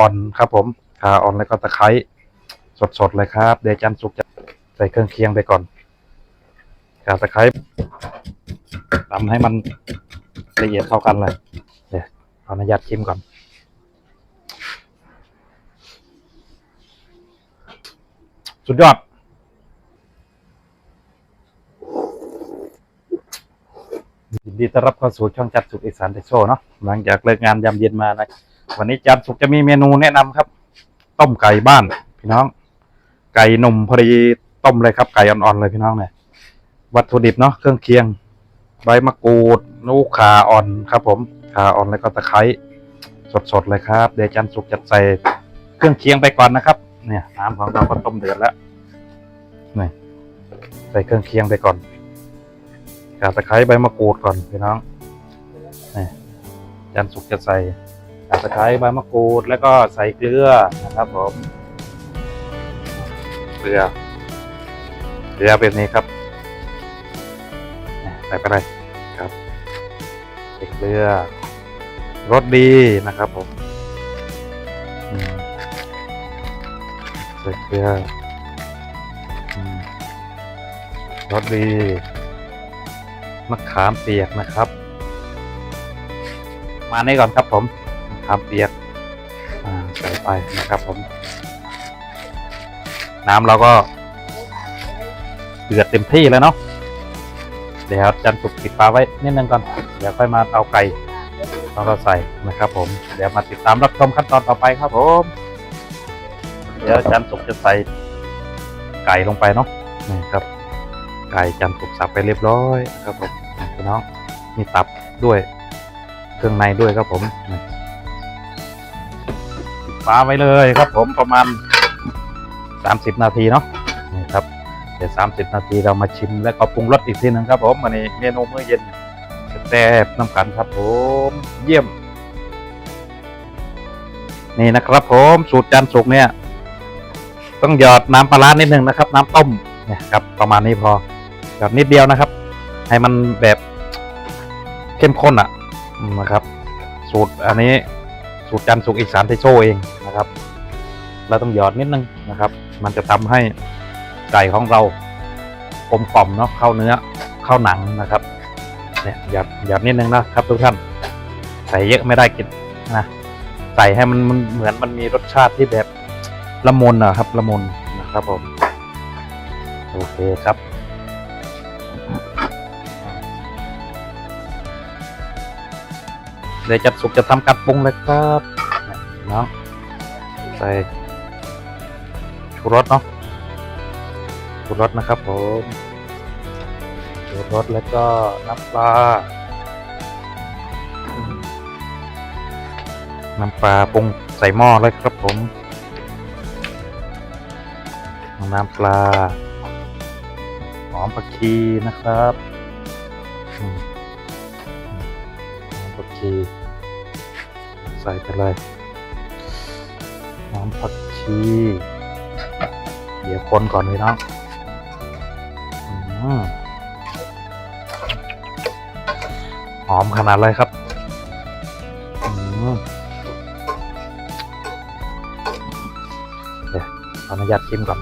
อ่อนครับผมขาอ่อนแล้วก็ตะไคร้สดๆเลยครับเดี๋ยวจันสุกจะใส่เครื่องเคียงไปก่อนขาตะไคร้ทำให้มันละเอียดเท่ากันเลยเดี๋ยวขออนุญาตชิมก่อนสุดยอดยินดีต้อนรับเข้าสู่ช่องจัดสุขอีสานเดโชเนาะหลังจากเลิกงานยามเย็นมานะ วันนี้จัดสุขจะมีเมนูแนะนำครับ ต้มไก่บ้าน พี่น้อง ไก่หนุ่มพอดีต้มเลยครับ ไก่อ่อนๆเลยพี่น้องเนี่ยวัตถุดิบเนาะเครื่องเคียง ใบมะกรูดนูขาอ่อนครับ ผมขาอ่อนแล้วก็ตะไคร้สดๆเลยครับ เดี๋ยวจันสุกจะใส่เครื่องเคียงไปก่อนนะครับ เนี่ยน้ำของเราก็ต้มเดือดแล้วนี่ใส่เครื่องเคียงไปก่อนขาตะไคร้ใบมะกรูดก่อนพี่น้องนี่จันสุกจะใส่ ตะไคร้ใบมะกรูดแล้วก็ใส่เกลือนะครับผมเกลือเกลือเป็นนี้ครับใส่ไปเลยครับเกลือรสดีนะครับผมใส่เกลือรสดีมะขามเปียกนะครับ มาในก่อนครับผม มะขาเปียกใส่ไปนะครับผมน้ำเราก็เดือดเต็มที่แล้วเนาะเดี๋ยวจันสุกปิดฟ้าไว้นิดนึงก่อนเดี๋ยวค่อยมาเอาไก่เราใส่นะครับ ผมเดี๋ยวมาติดตามรับชมขั้นตอนต่อไปครับผมเดี๋ยวจันสุกจะใส่ไก่ลงไปเนาะนี่ครับ ไก่จำสุกสับไปเรียบร้อยครับผมพี่น้องมีตับด้วยเครื่องในด้วยครับผม ฟ้าไว้เลยครับผมประมาณสามสิบนาทีเนาะนี่ครับเดี๋ยวสามสิบนาทีเรามาชิมแล้วก็ปรุงรสอีกทีหนึ่งครับผมวันนี้เมนูมื้อเย็นแซ่บน้ำกันครับผมเยี่ยม นี่นะครับผมสูตรจานสุกเนี่ย ต้องหยอดน้ำปลาร้านิดนึงนะครับ น้ำต้มเนี่ยครับประมาณนี้พอแบบนิดเดียวนะครับ ให้มันแบบเข้มข้นอะนะครับ สูตรอันนี้ สูตรจันทร์สุกอีสานไทโชเองนะครับ เราต้องหยอดนิดนึงนะครับ มันจะทำให้ไก่ของเรากลมกล่อมเนาะเข้าเนื้อเข้าหนังนะครับเนี่ยหยอดหยอดนิดนึงนะครับทุกท่านใส่เยอะไม่ได้กินนะใส่ให้มันมันเหมือนมันมีรสชาติที่แบบละมุนนะครับละมุนนะครับผมโอเคครับ ดี๋ยวจัดสุกจะทำการปรุงเลยครับเนาะใส่ชูรสเนาะชูรสนะครับผมชูรสแล้วก็น้ำปลา น้ำปลาปรุงใส่หม้อเลยครับผม น้ำปลาหอมผักชีนะครับอืมผักชี ใส่ไปเลย น้ำผักชี เดี๋ยวคนก่อนเลยนะหอมขนาดเลยครับเดี๋ยวขออนุญาตชิมก่อน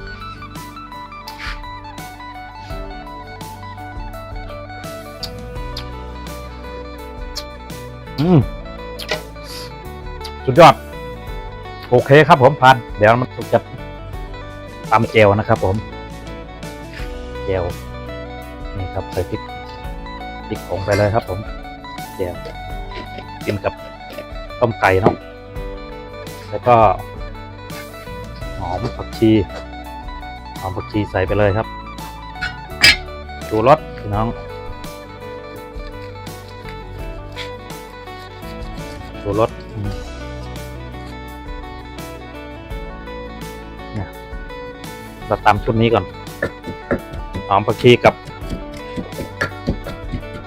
อืม สุดยอด โอเคครับผมพันเดี๋ยวมันจะตำเจลนะครับผมเจลนี่ครับใส่พริกพริกผงไปเลยครับ ผมเจลกินกับต้มไก่เนาะแล้วก็หอมผักชีหอมผักชีใส่ไปเลยครับชูรสพี่น้องชูรส เราตำชุดนี้ก่อนหอมผักชีกับ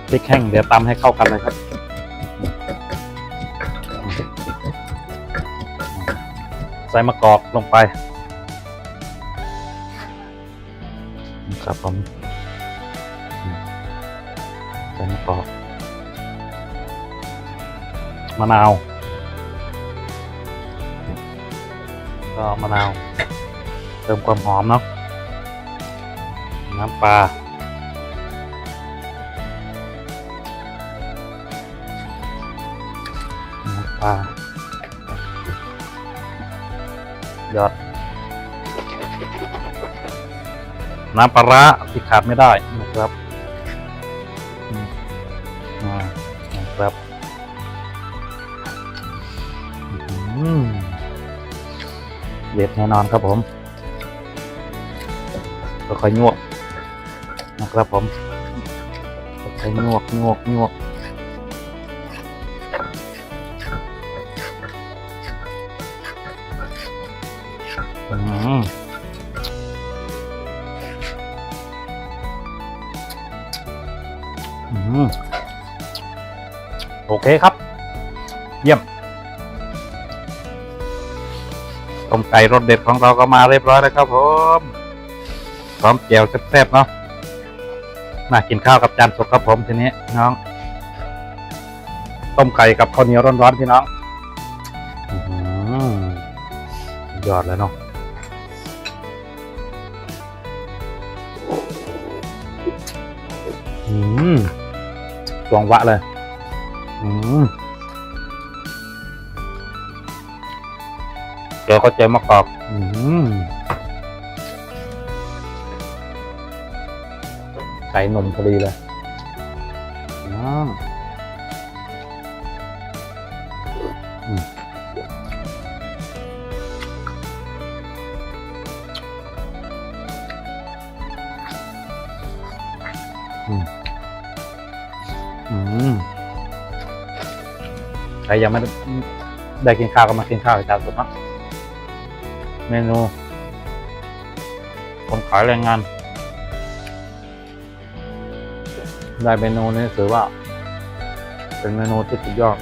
พริกแห้งเดี๋ยวตำให้เข้ากันเลยครับใส่มะกอกลงไปครับผมอืมใส่มะกอกมะนาว ก็มะนาว ติมความหอมเนาะน้ำปลาน้ำปลายอด น้ำปลาร้าที่ขาดไม่ได้นะครับนะครับอืมเด็ดแน่นอนครับผม ค่อยๆยวกนะครับผมค่อยๆยวกยวกยวกอืมอืมโอเคครับ เยี่ยมต้มไก่รสเด็ดของเราก็มาเรียบร้อยแล้วครับผม พร้อมแจ่วแซ่บๆเนาะมากินข้าวกับจานสดครับผมทีนี้น้อง ต้มไก่กับข้าวเหนียวร้อนๆพี่น้องอื้อหือยอดเลยเนาะอืมสวงวะเลย อืมเดี๋ยวก็เจอมะกอกอืม ไก่หนุ่มพอดีเลยอืมอืมอืมอืมใครยังไม่ได้ได้กินข้าวก็มากินข้าวอีกจานสุดเนาะเมนูคนขายแรงงาน ได้เมนูนี้ถือว่า เป็นเมนูที่สุดยอด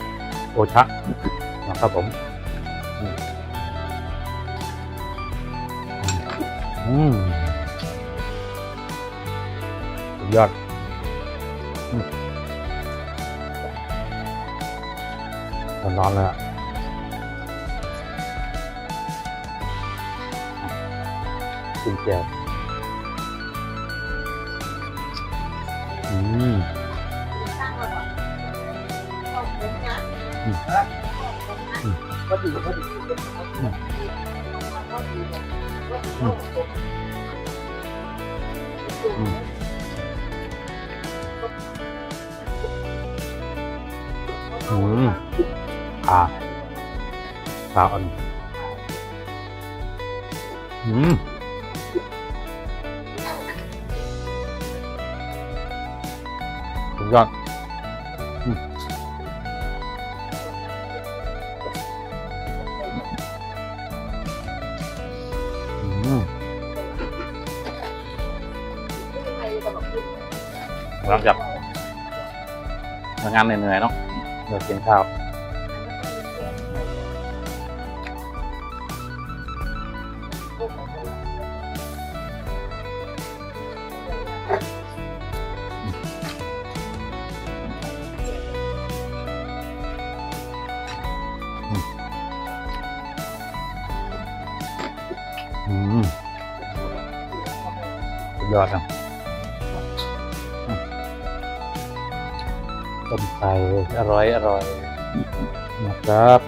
โอชะนะครับผมอืมอืมสุดยอดร้อนๆเลยอะกินแจ่ว อืมก็ดีก็ดีอืมอืมอ่าปลาอ่อนอืม ยอดหลังจากทำงานเหนื่อยๆเนาะเดี๋ยวกินข้าว อดอะต้มไก่อร่อยอร่อยนะครับ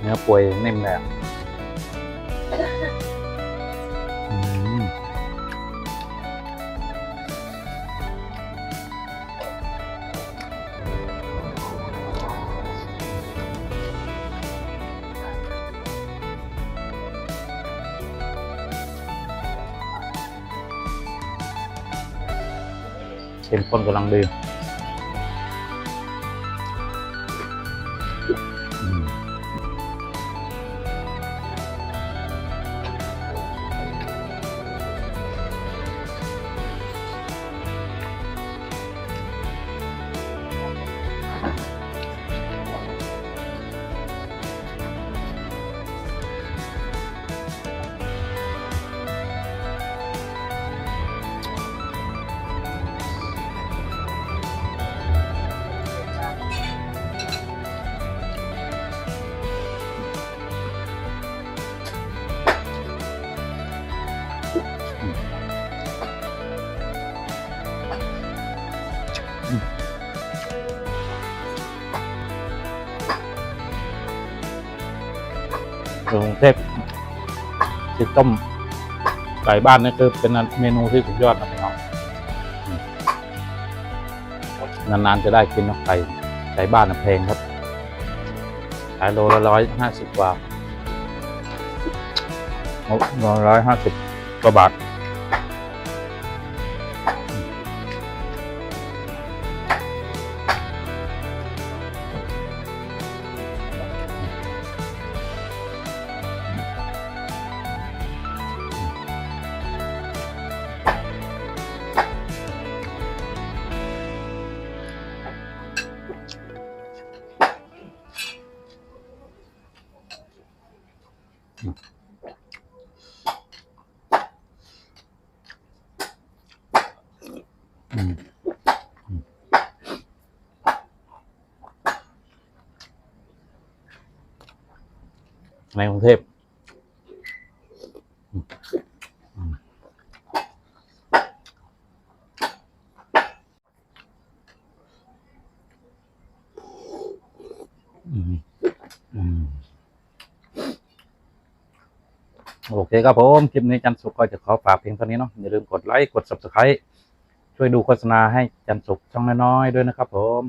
เนื้อป่วยนิ่มเลย เข้มข้น ที่ต้มไก่บ้านนี่คือเป็นเมนูที่สุดยอดนะพี่น้องนานๆจะได้กินนกไก่ไก่บ้านนะแพงครับขายโลละร้อยห้าสิบกว่าร้อยห้าสิบกว่าบาท ในกรุงเทพอืออือโอเคครับผม คลิปนี้จันสุกก็จะขอฝากเพียงเท่านี้เนาะอย่าลืมกดไลค์ กด subscribe ช่วยดูโฆษณาให้จันสุกช่องน้อยๆด้วยนะครับผม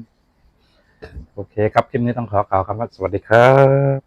โอเคครับ คลิปนี้ต้องขอกล่าวคำว่าสวัสดีครับ